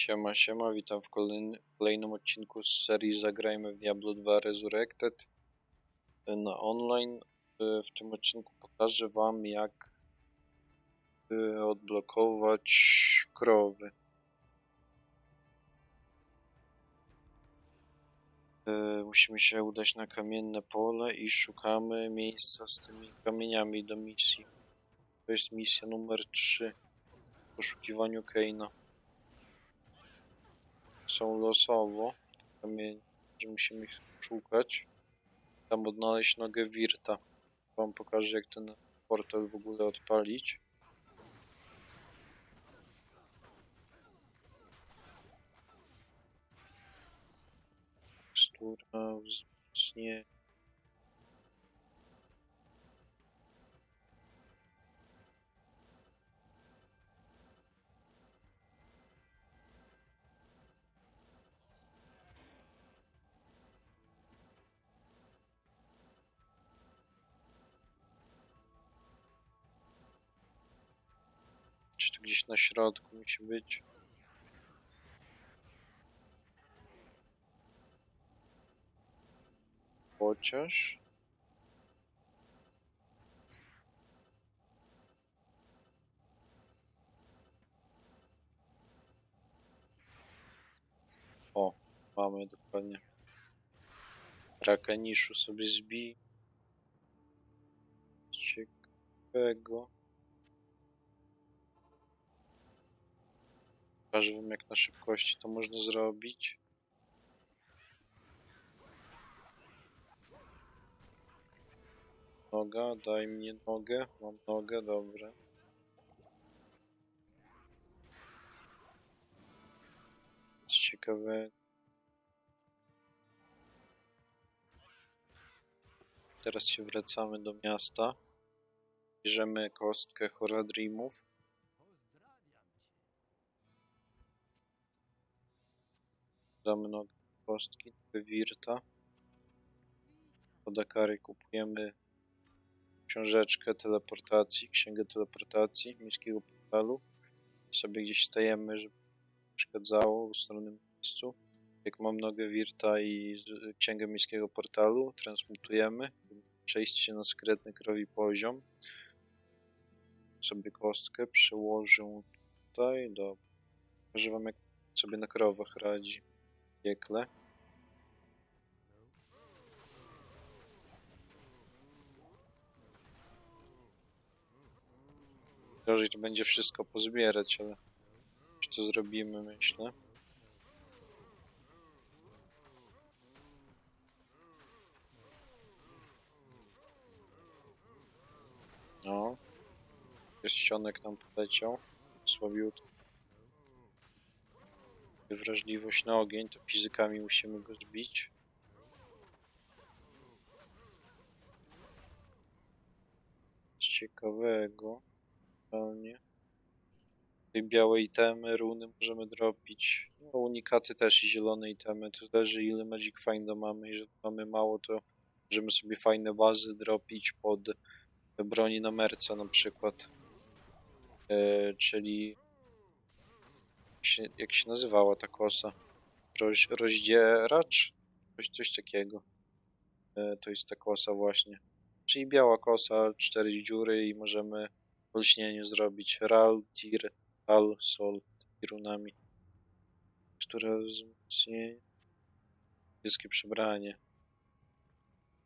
Siema, siema, witam w kolejny, kolejnym odcinku z serii Zagrajmy w Diablo 2 Resurrected e, na online. E, W tym odcinku pokażę wam jak e, odblokować krowy. Musimy się udać na kamienne pole i szukamy miejsca z tymi kamieniami do misji. To jest misja numer 3 w poszukiwaniu Keina są losowo. Kamienie, że musimy ich szukać. Tam odnaleźć nogę Wirta. Wam pokażę jak ten portal w ogóle odpalić. Tekstura, wzmocnienie. Czy to gdzieś na środku musi być? Chociaż. O, mamy dokładnie. Raka niszu sobie zbij. Ciekawego. Pokażę wam jak na szybkości to można zrobić. Noga, daj mnie nogę. Mam nogę, dobra. Coś ciekawe. Teraz się wracamy do miasta. Bierzemy kostkę Horadrimów. Damy nogę kostki, Wirta. Po Dakary kupujemy książeczkę teleportacji, księgę teleportacji miejskiego portalu. Sobie gdzieś stajemy, żeby przeszkadzało w ustronnym miejscu. Jak mam nogę Wirta i księgę miejskiego portalu, transmutujemy. Przejść się na sekretny krowi poziom. Sobie kostkę przełożę tutaj. Do... Pokażę wam jak sobie na krowach radzi piekle. Gorzej to będzie wszystko pozbierać, ale już to zrobimy, myślę. No. Pierścionek nam poleciał. Słabiutko. Wrażliwość na ogień, to fizykami musimy go zbić. Coś ciekawego. Totalnie. Tutaj białe itemy, runy możemy dropić. No, unikaty też i zielone itemy. To zależy ile Magic Finda mamy. Jeżeli mamy mało, to możemy sobie fajne bazy dropić pod broni na merce na przykład. E, czyli się, jak się nazywała ta kosa? Roz, rozdzieracz? Coś, coś takiego. E, to jest ta kosa właśnie. Czyli biała kosa, cztery dziury i możemy olśnienie zrobić. Ral, tir, al, sol, i runami. Które wzmocnienie. Niebieskie przebranie.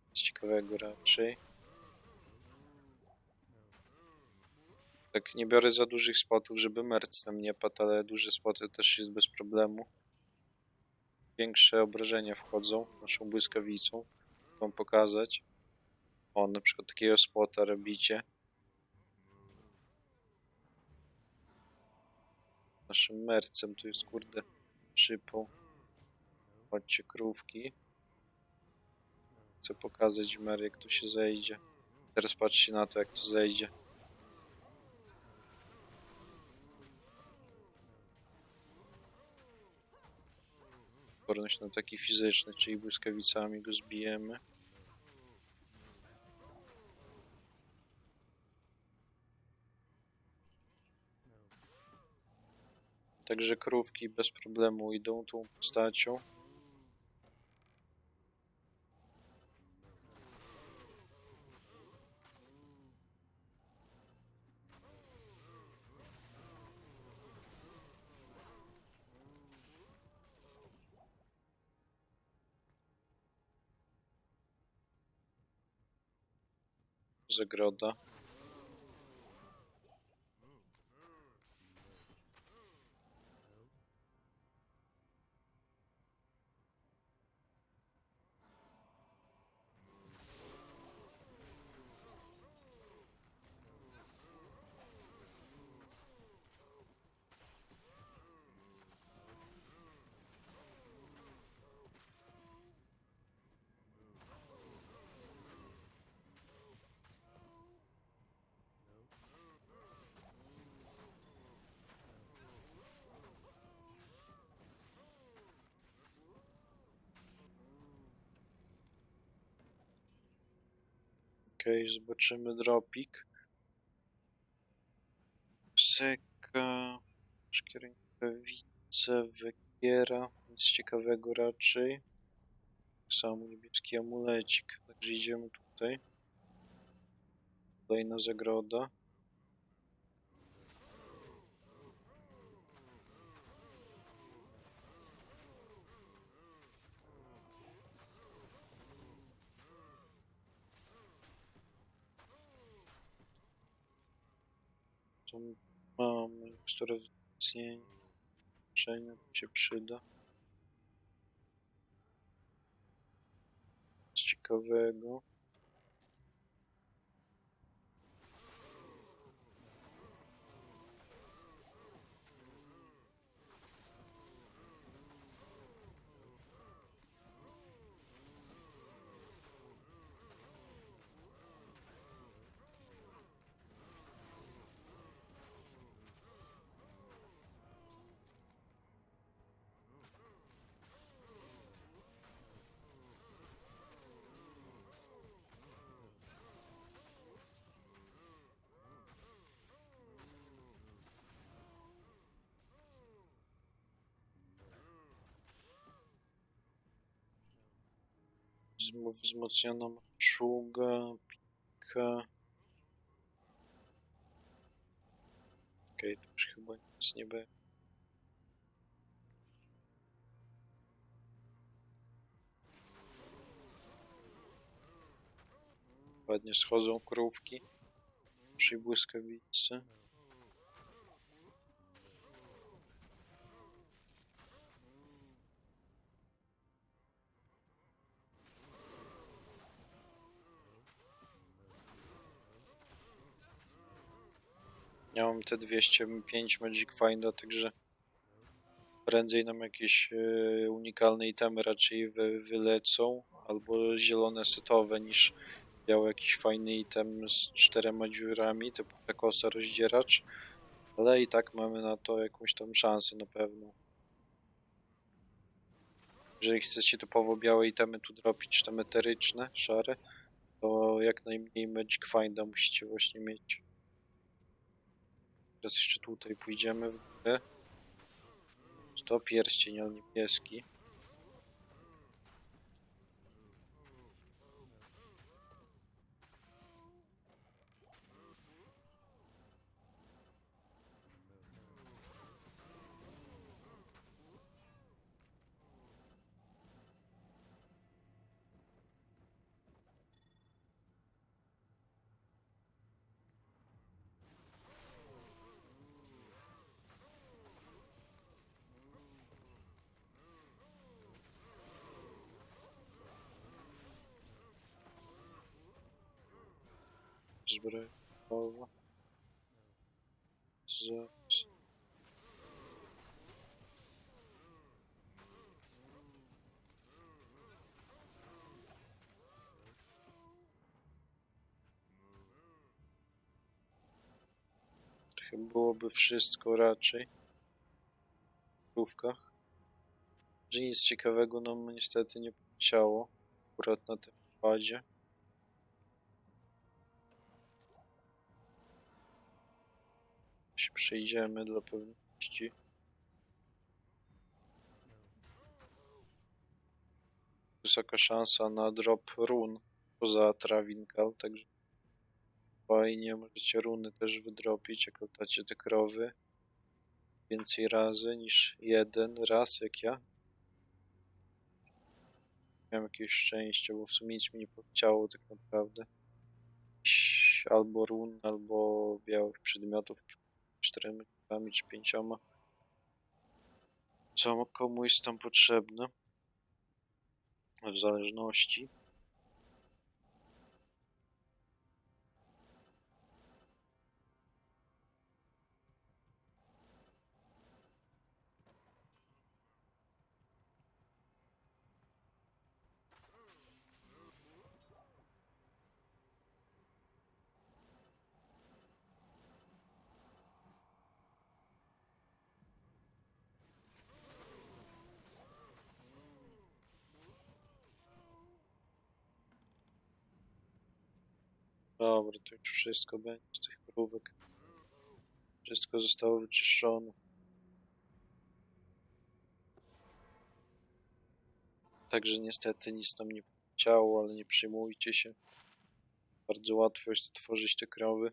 Nic ciekawego raczej. Tak, nie biorę za dużych spotów, żeby merc nie padł, ale duże spoty też jest bez problemu. Większe obrażenia wchodzą naszą błyskawicą. Wam pokazać. O, na przykład takiego spota robicie. Naszym mercem tu jest kurde szypą. Chodźcie krówki. Chcę pokazać mer jak to się zejdzie. Teraz patrzcie na to jak to zejdzie. Odporność na taki fizyczny, czyli błyskawicami go zbijemy. Także krówki bez problemu idą tą postacią. Zagroda. Okej, zobaczymy dropik. Seka, szkierankowice, wykiera, nic ciekawego raczej. Tak samo niebieski amulecik, także idziemy tutaj. Kolejna zagroda. Które to się przyda. Nic ciekawego. Wzmocnioną szugę, pikę. Okej, to już chyba nic nie będzie. Ładnie schodzą krówki przy błyskawicy. Ja mam te 205 Magic Finda, także prędzej nam jakieś e, unikalne itemy raczej wy, wylecą, albo zielone setowe niż biały jakiś fajny item z czterema dziurami, typu Pekosa rozdzieracz, ale i tak mamy na to jakąś tam szansę na pewno. Jeżeli chcecie typowo białe itemy tu dropić, tam eteryczne, szare, to jak najmniej Magic Finda musicie właśnie mieć. Teraz jeszcze tutaj pójdziemy w górę. To pierścień niebieski. To Chyba byłoby wszystko raczej. W krówkach. Że nic ciekawego nam niestety nie poleciało. Akurat na tym padzie. się przejdziemy dla pewności. Wysoka szansa na drop run poza Trawinkal, także fajnie, możecie runy też wydropić, jak latacie te krowy. Więcej razy niż jeden raz, jak ja. Miałem jakieś szczęście, bo w sumie nic mi nie chciało tak naprawdę albo run, albo białych przedmiotów czterema czy pięcioma. Co komu jest tam potrzebne? W zależności. Dobra, to już wszystko będzie z tych krówek. Wszystko zostało wyczyszczone. Także niestety nic nam nie chciało, ale nie przejmujcie się. Bardzo łatwo jest tworzyć te krowy.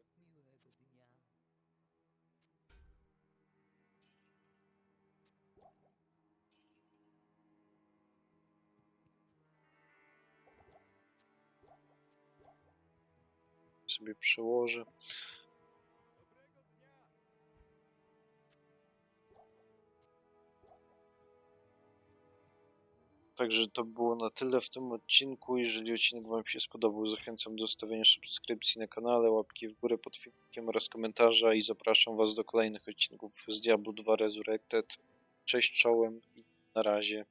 Sobie przełożę. Także to było na tyle w tym odcinku. Jeżeli odcinek Wam się spodobał, zachęcam do zostawienia subskrypcji na kanale, łapki w górę pod filmikiem oraz komentarza i zapraszam Was do kolejnych odcinków z Diablo 2 Resurrected. Cześć czołem i na razie.